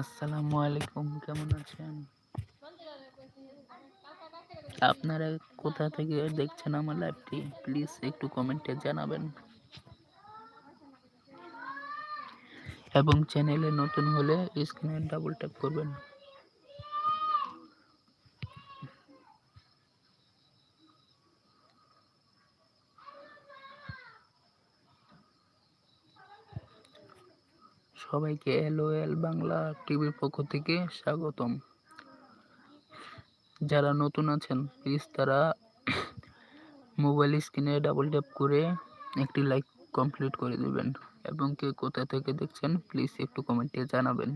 আসসালামু আলাইকুম, কেমন আছেন? আপনারা কোথা থেকে দেখছেন আমার লাইভটি? প্লিজ একটু কমেন্টে জানাবেন। এবং চ্যানেলে নতুন হলে স্ক্রিনে ডাবল ট্যাপ করবেন। সবাইকে এল বাংলা টিভির পক্ষ থেকে স্বাগতম। যারা নতুন আছেন প্লিজ তারা মোবাইল স্ক্রিনে ডাবল ট্যাপ করে একটি লাইক কমপ্লিট করে দিবেন এবং কে কোথা থেকে দেখছেন প্লিজ একটু কমেন্টে জানাবেন।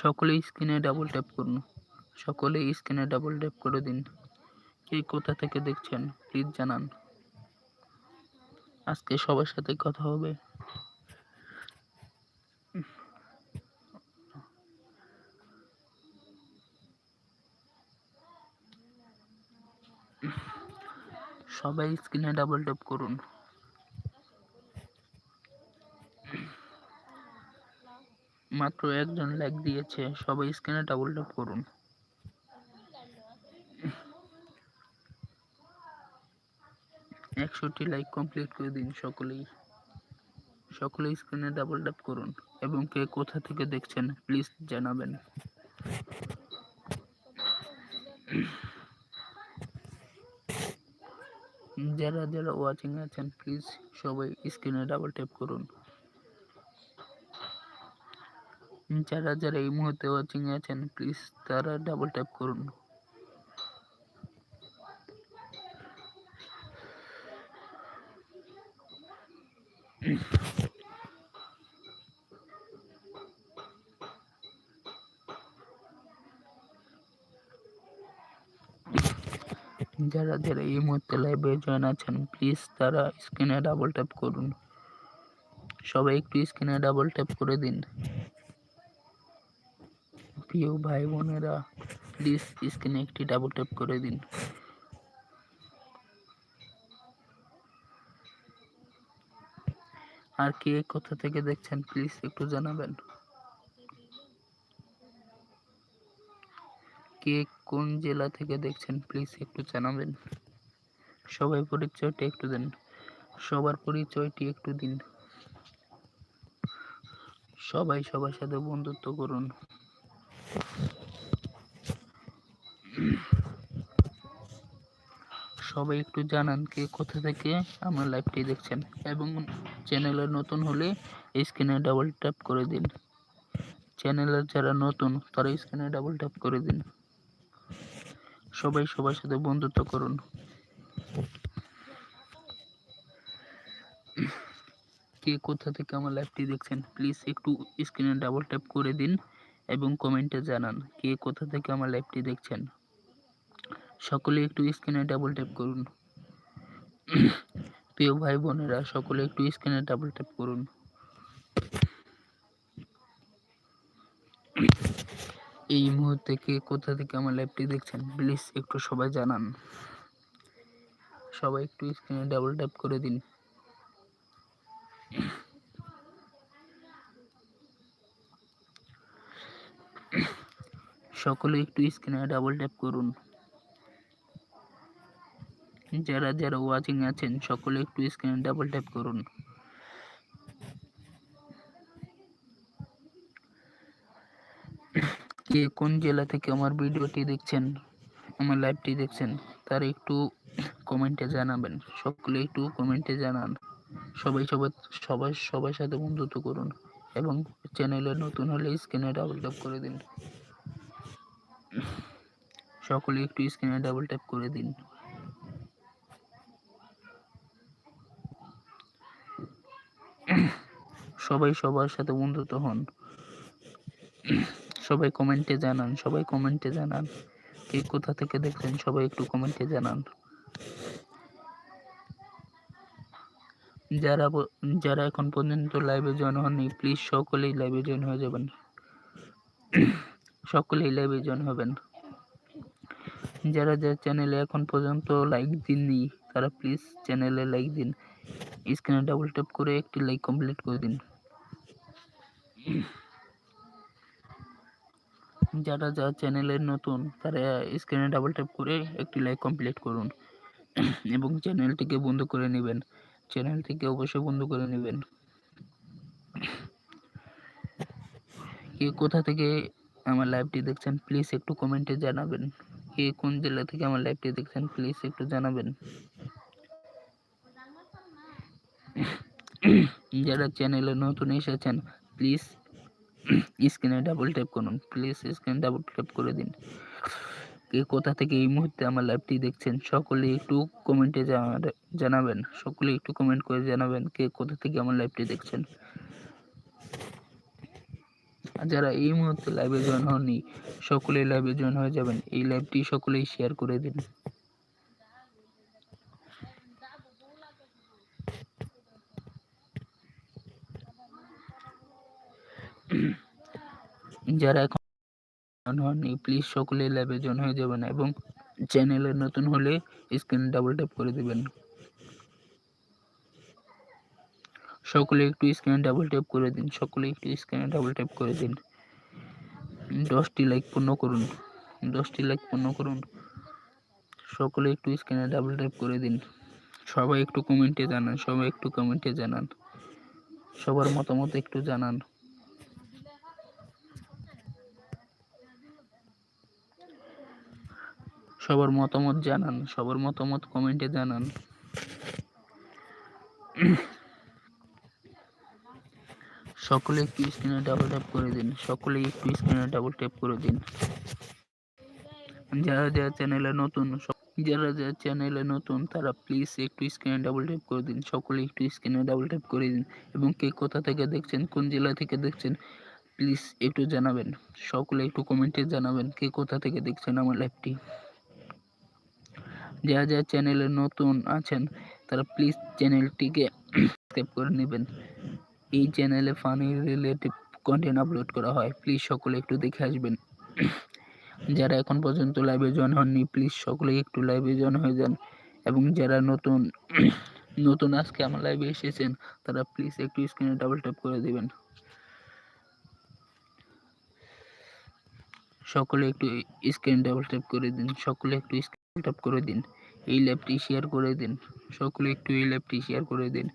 সকলেই স্ক্রিনে ডাবল ট্যাপ করুন, সকলেই স্ক্রিনে ডাবল ট্যাপ করে দিন। কে কোথা থেকে দেখছেন প্লিজ জানান। আজকে সবার সাথে কথা হবে। সবাই স্ক্রিনে ডাবল ট্যাপ করুন। মাত্র একজন লাইক দিয়েছে, সবাই স্ক্রিনে ডাবল ট্যাপ করুন। একশোটি লাইক কমপ্লিট করে দিন সকলেই। সকলেই স্ক্রিনে ডাবল ট্যাপ করুন এবং কে কোথা থেকে দেখছেন প্লিজ জানাবেন। যারা যারা ওয়াচিং আছেন প্লিজ সবাই স্ক্রিনে ডাবল ট্যাপ করুন। যারা যারা এই মুহূর্তে ওয়াচিং আছেন প্লিজ তারা ডাবল ট্যাপ করুন। যারা যারা এই মুহূর্তে লাইভে জয়েন আছেন প্লিজ তারা স্ক্রিনে ডাবল ট্যাপ করুন। সবাই একটু স্ক্রিনে ডাবল ট্যাপ করে দিন। প্রিয় ভাই বোনেরা প্লিজ স্ক্রিনে একটি ডাবল ট্যাপ করে দিন। আর কে কোথা থেকে দেখছেন প্লিজ একটু জানাবেন। কে কোন জেলা থেকে দেখছেন প্লিজ একটু জানাবেন। সবাই পরিচয়টা একটু দেন। সবার পরিচয়টি একটু দিন। সবাই সবার সাথে বন্ধুত্ব করুন। সবাই একটু জানান কে কোথা থেকে আমার লাইভটি দেখছেন এবং চ্যানেলে নতুন হলে স্ক্রিনে ডাবল ট্যাপ করে দিন। চ্যানেলের যারা নতুন, তারা স্ক্রিনে ডাবল ট্যাপ করে দিন। সবাই সবার সাথে বন্ধুত্ব করুন। কে কোথা থেকে আমার লাইভটি দেখছেন প্লিজ একটু স্ক্রিনে ডাবল ট্যাপ করে দিন এবং কমেন্টে জানান, কে কোথা থেকে আমার লাইভটি দেখছেন। সকলে একটু স্ক্রিনে ডাবল ট্যাপ করুন। প্রিয় ভাই বোনেরা সকলে একটু স্ক্রিনে ডাবল ট্যাপ করুন। এই মুহূর্তে কে কোথা থেকে আমার লাইভটি দেখছেন? প্লিজ একটু সবাই জানান। সবাই একটু স্ক্রিনে ডাবল ট্যাপ করে দিন। সকলে একটু স্ক্রিনে ডাবল ট্যাপ করুন। যারা যারা ওয়াচিং আছেন, সকলে একটু স্ক্রিনে ডাবল ট্যাপ করুন। কে কোন জেলা থেকে আমার ভিডিওটি দেখছেন, আমার লাইভটি দেখছেন, তার একটু কমেন্টে জানাবেন। সকলে একটু কমেন্টে জানান। সবাই সবার সবাই, সবার সাথে বন্ধুত্ব করুন এবং চ্যানেলে নতুন হলে স্ক্রিনে ডাবল ট্যাপ করে দিন। সকলে একটু স্ক্রিনে ডাবল ট্যাপ করে দিন। সবাই সবার সাথে বন্ধুত্ব হন। সবাই কমেন্টে জানান, সবাই কমেন্টে জানান। কে কোথা থেকে দেখছেন সবাই একটু কমেন্টে জানান। যারা যারা এখন পর্যন্ত লাইভে জয়েন হননি প্লিজ সকলেই লাইভে জয়েন হয়ে যাবেন। সকলেই লাইভে জয়েন হবেন। যারা যারা চ্যানেলে এখন পর্যন্ত লাইক দিননি, তারা প্লিজ চ্যানেলে লাইক দিন। স্ক্রিনে ডাবল ট্যাপ করে একটি লাইক কমপ্লিট করে দিন। যারা যারা চ্যানেলে নতুন, তারা স্ক্রিনে ডাবল ট্যাপ করে একটি লাইক কমপ্লিট করুন এবং চ্যানেলটিকে বন্ধ করে নেবেন। চ্যানেলটিকে অবশ্যই বন্ধ করে নেবেন। কে কোথা থেকে আমার লাইভটি দেখছেন প্লিজ একটু কমেন্টে জানাবেন। কে কোন জেলা থেকে আমার লাইভটি দেখছেন প্লিজ একটু জানাবেন। যারা চ্যানেলে নতুন এসেছেন প্লিজ স্ক্রিনে ডাবল ট্যাপ করুন। প্লিজ স্ক্রিনে ডাবল ট্যাপ করে দিন। কে কোথা থেকে এই মুহূর্তে আমার লাইভটি দেখছেন, সকলে একটু কমেন্টে জানাবেন। সকলে একটু কমেন্ট করে জানাবেন কে কোথা থেকে আমার লাইভটি দেখছেন। যারা এই মুহূর্তে লাইভে জয়েন হননি সকলেই লাইভে জয়েন হয়ে যাবেন। এই লাইভটি সকলেই শেয়ার করে দিন। যারা এখন হননি প্লিজ সকলে লাইভে জয়েন হয়ে যাবেন এবং চ্যানেলে নতুন হলে স্ক্রিন ডাবল ট্যাপ করে দিবেন। সকলে একটু স্ক্রিনে ডাবল ট্যাপ করে দিন, সকলে একটু স্ক্রিনে ডাবল ট্যাপ করে দিন। দশটি লাইক পূর্ণ করুন, দশটি লাইক পূর্ণ করুন। সকলে একটু স্ক্রিনে ডাবল ট্যাপ করে দিন। সবাই একটু কমেন্টে জানান, সবাই একটু কমেন্টে জানান। সবার মতামত একটু জানান। সবার মতামত জানান, সবার মতামত কমেন্টে জানান। সকলে একটু স্ক্রিনে ডাবল ট্যাপ করে দিন, সকলে একটু স্ক্রিনে ডাবল ট্যাপ করে দিন। যারা যারা চ্যানেলে নতুন যারা যারা চ্যানেলে নতুন, তারা প্লিজ একটু স্ক্রিনে ডাবল ট্যাপ করে দিন, সকলে একটু স্ক্রিনে ডাবল ট্যাপ করে দিন। এবং কে কোথা থেকে দেখছেন, কোন জেলা থেকে দেখছেন প্লিজ একটু জানাবেন। সকলে একটু কমেন্টে জানাবেন, কে কোথা থেকে দেখছেন আমার লাইভটি যারা যারা চ্যানেলে নতুন আছেন, তারা প্লিজ চ্যানেলটিকে সাবস্ক্রাইব করে নেবেন। এই চ্যানেলে ফানি রিলেটিভ কন্টেন্ট আপলোড করা হয় প্লিজ সকলে একটু দেখে আসবেন। যারা এখন পর্যন্ত লাইভে জয়েন হননি প্লিজ সকলে একটু লাইভে জয়েন হয়ে যান। এবং যারা নতুন নতুন আজকে আমার লাইভে এসেছেন, তারা প্লিজ একটু স্ক্রিনে ডাবল ট্যাপ করে দেবেন। সকলে একটু স্ক্রিন ডাবল ট্যাপ করে দিন, সকলে একটু ট্যাপ করে দিন, এই ল্যাবটি শেয়ার করে দিন, সকলে একটু এই ল্যাবটি শেয়ার করে দিন।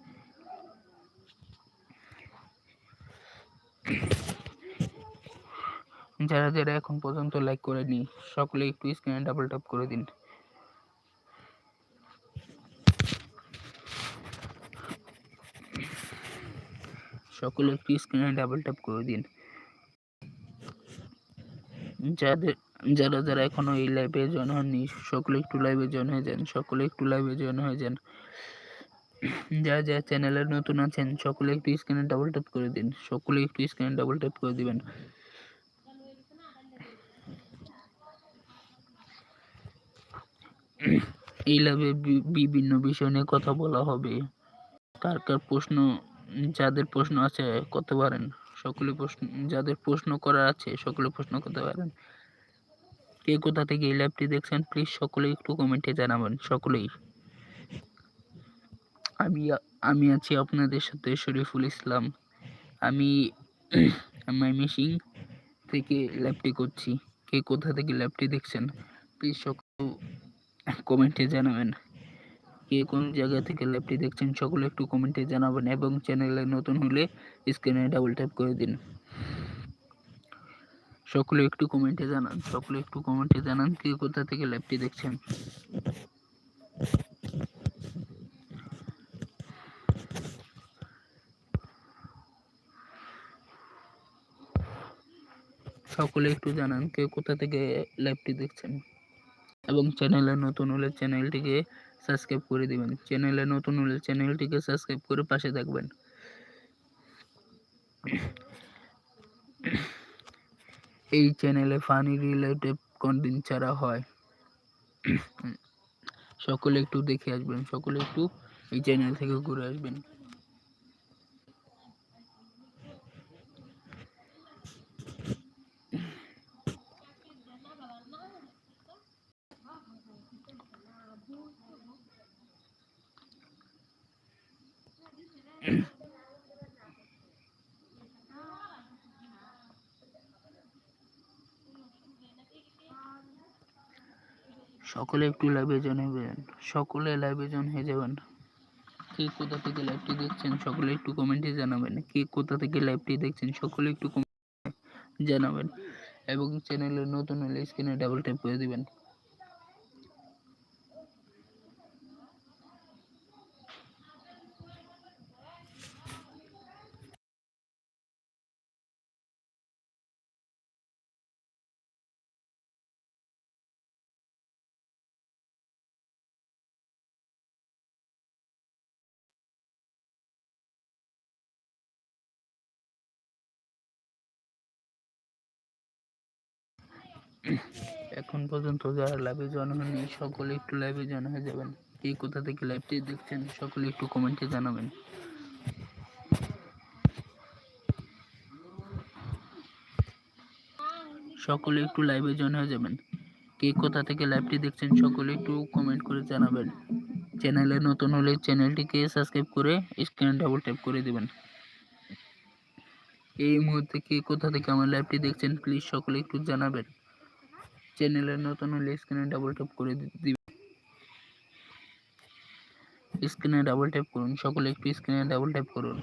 যারা যারা এখন পর্যন্ত লাইক করেনি, সকলে একটু স্ক্রিনে ডাবল ট্যাপ করে দিন। সকলে একটু স্ক্রিনে ডাবল ট্যাপ করে দিন। যাদের যারা যারা এখনও এই লাইভে জয়েন হননি, সকলে একটু লাইভে জয়েন হয়ে যান, সকলে একটু লাইভে জয়েন হয়ে যান। যারা যারা চ্যানেলে নতুন আছেন, সকলে একটু স্ক্রিনে ডাবল ট্যাপ করে দিন, সকলে একটু স্ক্রিনে ডাবল ট্যাপ করে দিবেন। এই লাইভে বিভিন্ন বিষয় নিয়ে কথা বলা হবে। কার কার প্রশ্ন, যাদের প্রশ্ন আছে করতে পারেন? সকলে প্রশ্ন, যাদের প্রশ্ন করার আছে, সকলে প্রশ্ন করতে পারেন। কে কোথা থেকে এই লাইভটি দেখছেন প্লিজ সকলেই একটু কমেন্টে জানাবেন, সকলেই। আমি আমি আছি আপনাদের সাথে শরীফুল ইসলাম। আমি মিশিং থেকে ল্যাবটি করছি। কে কোথা থেকে ল্যাবটি দেখছেন প্লিজ সকল কমেন্টে জানাবেন। কে কোন জায়গা থেকে ল্যাবটি দেখছেন, সকলে একটু কমেন্টে জানাবেন এবং চ্যানেলে নতুন হলে স্ক্রিনে ডাবল ট্যাপ করে দিন। সকলে একটু কমেন্টে জানান, সকলে একটু কমেন্টে জানান কে কোথা থেকে ল্যাবটি দেখছেন। সকলে একটু জানান কে কোথা থেকে লাইভটি দেখছেন। এবং চ্যানেলে নতুন হলে চ্যানেলটিকে সাবস্ক্রাইব করে দিবেন। চ্যানেলে নতুন হলে চ্যানেলটিকে সাবস্ক্রাইব করে পাশে থাকবেন। এই চ্যানেলে ফানি রিলেটেড কন্টেন্ট ছাড়া হয়। সকলে একটু দেখে আসবেন, সকলে একটু এই চ্যানেল থেকে ঘুরে আসবেন। সকলে একটু লাইভে জন হবেন সকলে লাইভে জন হয়ে যাবেন। কে কোথা থেকে লাইভটি দেখছেন, সকলে একটু কমেন্টে জানাবেন। কে কোথা থেকে লাইভটি দেখছেন, সকলে একটু কমেন্টে জানাবেন। এবং চ্যানেলে নতুন হলে স্ক্রিনে ডাবল ট্যাপ করে দিবেন। এখন পর্যন্ত যারা লাইভে জয়েন হয়নি সকলে একটু লাইভে জয়েন হয়ে যাবেন। কে কোথা থেকে লাইভটি দেখছেন, সকলে একটু কমেন্টে জানাবেন। সকলে একটু লাইভে জয়েন হয়ে যাবেন। কে কোথা থেকে লাইভটি দেখছেন, সকলে একটু কমেন্ট করে জানাবেন। চ্যানেলে নতুন হলে চ্যানেলটিকে সাবস্ক্রাইব করে স্ক্রিনে ডাবল ট্যাপ করে দিবেন। এই মুহূর্তে কে কোথা থেকে আমার লাইভটি দেখছেন প্লিজ সকলে একটু জানাবেন। চ্যানেলে নতুন হলে স্ক্রিনে ডাবল ট্যাপ করে দিবেন স্ক্রিনে ডাবল ট্যাপ করুন, সকলে একটু স্ক্রিনে ডাবল ট্যাপ করুন।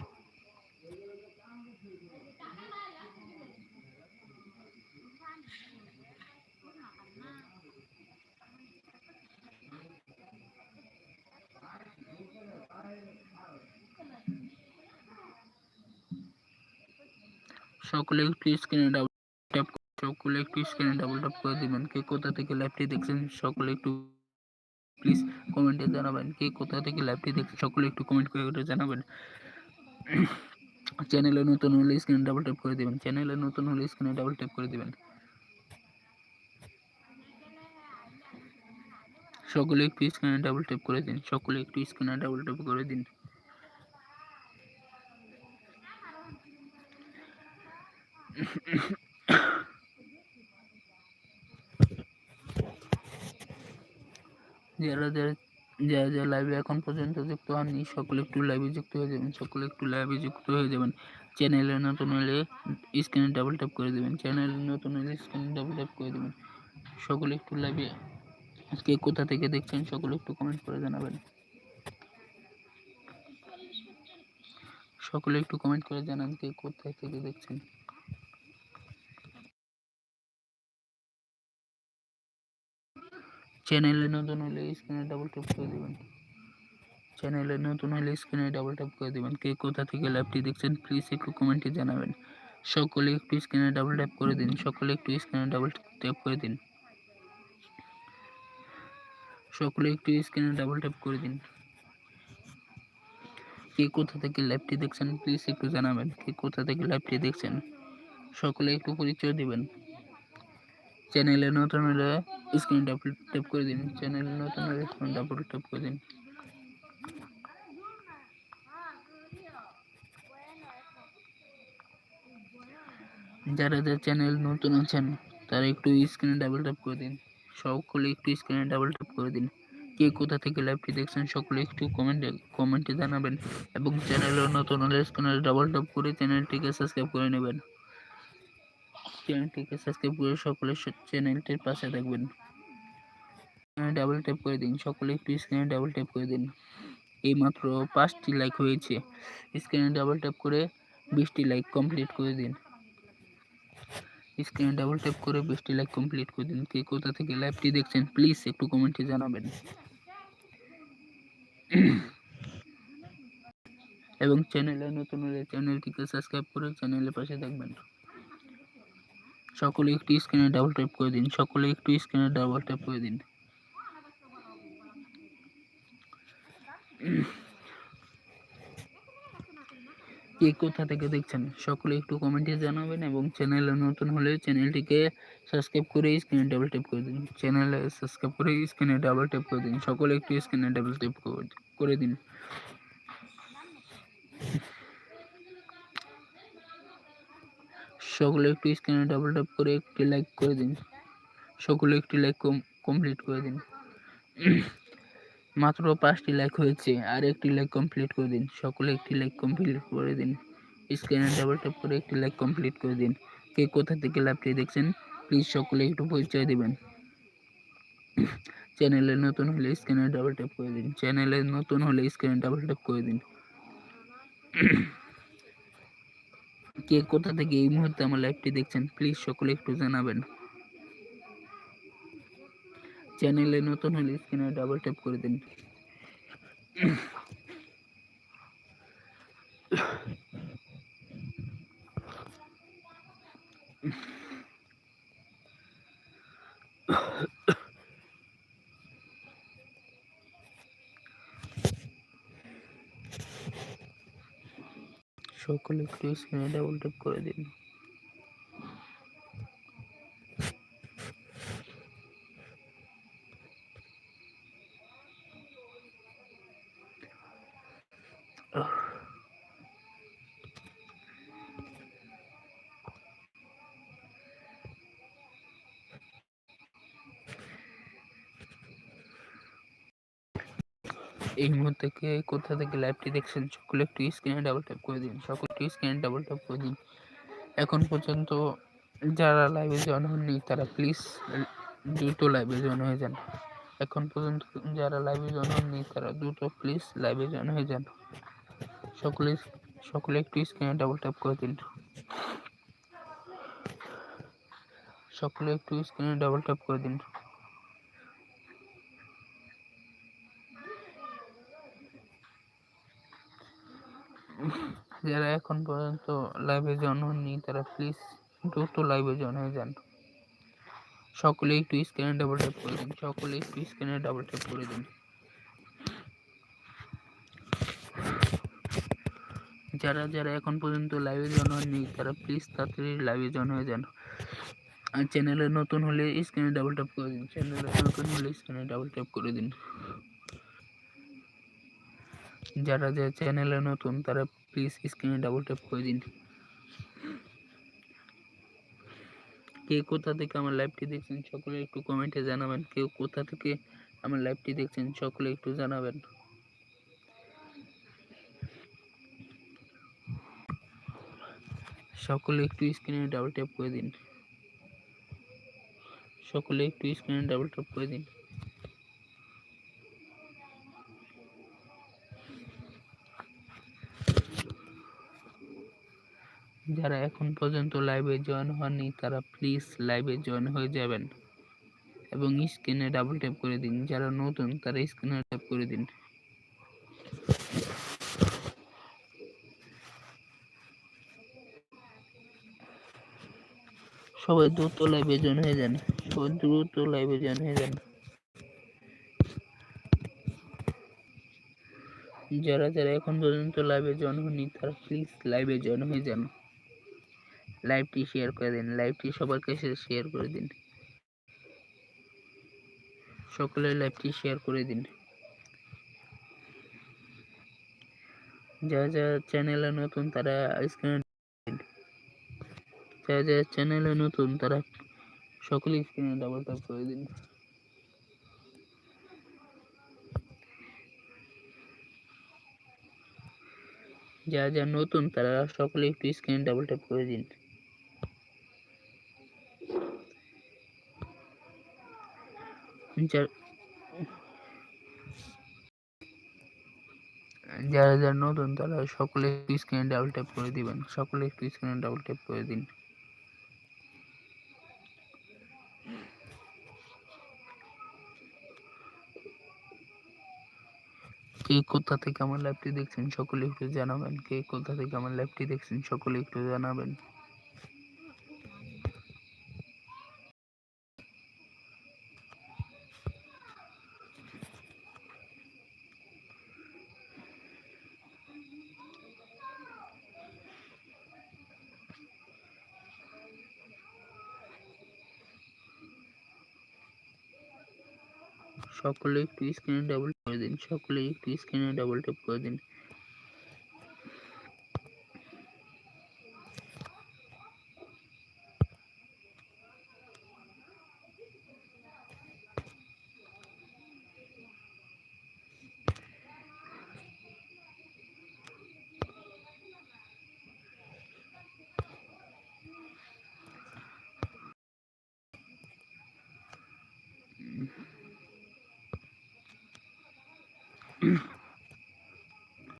সকলে একটু স্ক্রিনে ডাবল সকলে একটু স্ক্রিনে ডাবল ট্যাপ করে দিবেন। কে কোথা থেকে লাইভটি দেখছেন, সকলে একটু প্লিজ কমেন্টে জানাবেন। কে কোথা থেকে লাইভটি দেখছেন, সকলে একটু কমেন্ট করে জানাবেন। চ্যানেলে নতুন হলে স্ক্রিনে ডাবল ট্যাপ করে দিবেন। চ্যানেলে নতুন হলে স্ক্রিনে ডাবল ট্যাপ করে দিবেন। সকলে একটু স্ক্রিনে ডাবল ট্যাপ করে দিন। সকলে একটু স্ক্রিনে ডাবল ট্যাপ করে দিন। যারা যারা যারা যারা লাইভে এখন পর্যন্ত যুক্ত হননি, সকলে একটু লাইভে যুক্ত হয়ে যাবেন, সকলে একটু লাইভে যুক্ত হয়ে যাবেন। চ্যানেলে নতুন হলে স্ক্রিনে ডাবল ট্যাপ করে দেবেন চ্যানেলে নতুন হলে স্ক্রিনে ডাবল ট্যাপ করে দেবেন। সকলে একটু লাইভে আজকে কোথা থেকে দেখছেন সকলে একটু কমেন্ট করে জানাবেন। সকলে একটু কমেন্ট করে জানান কে কোথায় থেকে দেখছেন। চ্যানেলে নতুন হলে স্ক্রিনে ডাবল ট্যাপ করে দিবেন। চ্যানেলে নতুন হলে স্ক্রিনে ডাবল ট্যাপ করে দিবেন। কে কোথা থেকে লাইভটি দেখছেন প্লিজ একটু কমেন্টে জানাবেন। সকলে একটু স্ক্রিনে ডাবল ট্যাপ করে দিন, সকলে একটু স্ক্রিনে ডাবল ট্যাপ করে দিন। সকলে একটু স্ক্রিনে ডাবল ট্যাপ করে দিন। কে কোথা থেকে লাইভটি দেখছেন প্লিজ একটু জানাবেন। কে কোথা থেকে লাইভটি দেখছেন, সকলে একটু পরিচয় দিবেন। চ্যানেলে নতুন হলে স্ক্রিন ডাবল ট্যাপ করে দিন চ্যানেলে নতুন হলে ডাবল ট্যাপ করে দিন। যারা যারা চ্যানেল নতুন আছেন, তারা একটু স্ক্রিনে ডাবল ট্যাপ করে দিন। সকলে একটু স্ক্রিনে ডাবল ট্যাপ করে দিন। কে কোথা থেকে লাইভটি দেখছেন, সকলে একটু কমেন্টে কমেন্টে জানাবেন। এবং চ্যানেলে নতুন হলে স্ক্রিনে ডাবল ট্যাপ করে চ্যানেলটিকে সাবস্ক্রাইব করে নেবেন। চ্যানেলটিকে সাবস্ক্রাইব করে সকলে চ্যানেলটির পাশে থাকবেন। ডাবল ট্যাপ করে দিন। সকলে একটু স্ক্রিনে ডাবল ট্যাপ করে দিন। এই মাত্র পাঁচটি লাইক হয়েছে। স্ক্রিনে ডাবল ট্যাপ করে বিশটি লাইক কমপ্লিট করে দিন। স্ক্রিনে ডাবল ট্যাপ করে বিশটি লাইক কমপ্লিট করে দিন। কে কোথা থেকে লাইভটি দেখছেন প্লিজ একটু কমেন্টে জানাবেন। এবং চ্যানেলে নতুন হলে চ্যানেলটিকে সাবস্ক্রাইব করে চ্যানেলের পাশে থাকবেন। সকলে একটু স্ক্রিনে ডাবল ট্যাপ করে দিন। সকলে একটু স্ক্রিনে ডাবল ট্যাপ করে দিন। কে কোথা থেকে দেখছেন, সকলে একটু কমেন্টে জানাবেন এবং চ্যানেলে নতুন হলে চ্যানেলটিকে সাবস্ক্রাইব করে স্ক্রিনে ডাবল ট্যাপ করে দিন। চ্যানেলে সাবস্ক্রাইব করে স্ক্রিনে ডাবল ট্যাপ করে দিন। সকলে একটু স্ক্রিনে ডাবল ট্যাপ করে দিন। সকলে একটু স্ক্রিনে ডাবল ট্যাপ করে একটি লাইক করে দিন। সকলে একটি লাইক কমপ্লিট করে দিন। মাত্র পাঁচটি লাইক হয়েছে, আর একটি লাইক কমপ্লিট করে দিন। সকলে একটি লাইক কমপ্লিট করে দিন। স্ক্রিনে ডাবল ট্যাপ করে একটি লাইক কমপ্লিট করে দিন। কে কোথা থেকে লাইভটি দেখছেন প্লিজ সকলে একটু পরিচয় দিবেন। চ্যানেলে নতুন হলে স্ক্রিনে ডাবল ট্যাপ করে দিন। চ্যানেলে নতুন হলে স্ক্রিনে ডাবল ট্যাপ করে দিন। কে কোথা থেকে এই মুহূর্তে আমার লাইভটি দেখছেন প্লিজ সকলে একটু জানাবেন। চ্যানেলে নতুন হলে স্ক্রিনে ডাবল ট্যাপ করে দিন। সকলে একটু স্ক্রিনে ডাবল ট্যাপ করে দিন। এই মুহূর্তে কে, কোথা থেকে লাইভটি দেখছেন, সকলে একটু স্ক্রিনে ডাবল ট্যাপ করে দিন, সকলে একটু স্ক্রিনে ডাবল ট্যাপ করে দিন। এখন পর্যন্ত যারা লাইভে জয়েন হননি, তারা প্লিজ দ্রুত লাইভে জয়েন হয়ে যান। এখন পর্যন্ত যারা লাইভে জয়েন হননি, তারা দ্রুত প্লিজ লাইভে জয়েন হয়ে যান। সকলে সকলে একটু স্ক্রিনে ডাবল ট্যাপ করে দিন। সকলে একটু স্ক্রিনে ডাবল ট্যাপ করে দিন। যারা এখন পর্যন্ত লাইভে জয়েন হননি, তারা প্লিজ দ্রুত লাইভে জয়েন হয়ে যান। সকলে একটু স্ক্রিনে ডাবল ট্যাপ করে দিন, সকলে একটু স্ক্রিনে ডাবল ট্যাপ করে দিন। যারা যারা এখন পর্যন্ত লাইভে জয়েন হননি, তারা প্লিজ তাড়াতাড়ি লাইভে জয়েন হয়ে যান। আর চ্যানেলে নতুন হলে স্ক্রিনে ডাবল ট্যাপ করে দিন চ্যানেলে নতুন হলে স্ক্রিনে ডাবল ট্যাপ করে দিন। যারা যে চ্যানেলে নতুন, তারা প্লিজ স্ক্রিনে ডাবল ট্যাপ করে দিন। কে কোথা থেকে আমার লাইভটি দেখছেন, সকলে একটু কমেন্টে জানাবেন। কেউ কোথা থেকে আমার লাইভটি দেখছেন, সকলে একটু জানাবেন। সকলে একটু স্ক্রিনে ডাবল ট্যাপ করে দিন। সকলে একটু স্ক্রিনে ডাবল ট্যাপ করে দিন। যারা এখন পর্যন্ত লাইভে জয়েন হননি, তারা প্লিজ লাইভে জয়েন হয়ে যাবেন এবং স্ক্রিনে ডাবল ট্যাপ করে দিন। যারা নতুন, তারা স্ক্রিনে ট্যাপ করে দিন। সবাই দ্রুত লাইভে জয়েন হয়ে যান। সবাই দ্রুত লাইভে জয়েন হয়ে যান। যারা যারা এখন পর্যন্ত লাইভে জয়েন হননি, তারা প্লিজ লাইভে জয়েন হয়ে যান। লাইভটি শেয়ার করে দিন লাইভটি সবার কাছে শেয়ার করে দিন। সকলে লাইভটি শেয়ার করে দিন। যা যা চ্যানেলে নতুন তারা স্ক্রিনে যারা যারা চ্যানেলে নতুন তারা সকলে স্ক্রিনে ডাবল ট্যাপ করে দিন। যা যা নতুন তারা সকলে একটু স্ক্রিনে ডাবল ট্যাপ করে দিন। যারা যারা নতুন তারা সকলে স্ক্রিনে ডাবল ট্যাপ করে দিবেন। সকলে স্ক্রিনে ডাবল ট্যাপ করে দিন। কে কোথা থেকে আমার লাইভটি দেখছেন, সকলে একটু জানাবেন। কে কোথা থেকে আমার লাইভটি দেখছেন, সকলে একটু জানাবেন। সকলে একটু স্ক্রিনে ডাবল করে দিন সকলে একটু স্ক্রিনে ডাবল ট্যাপ করে দিন।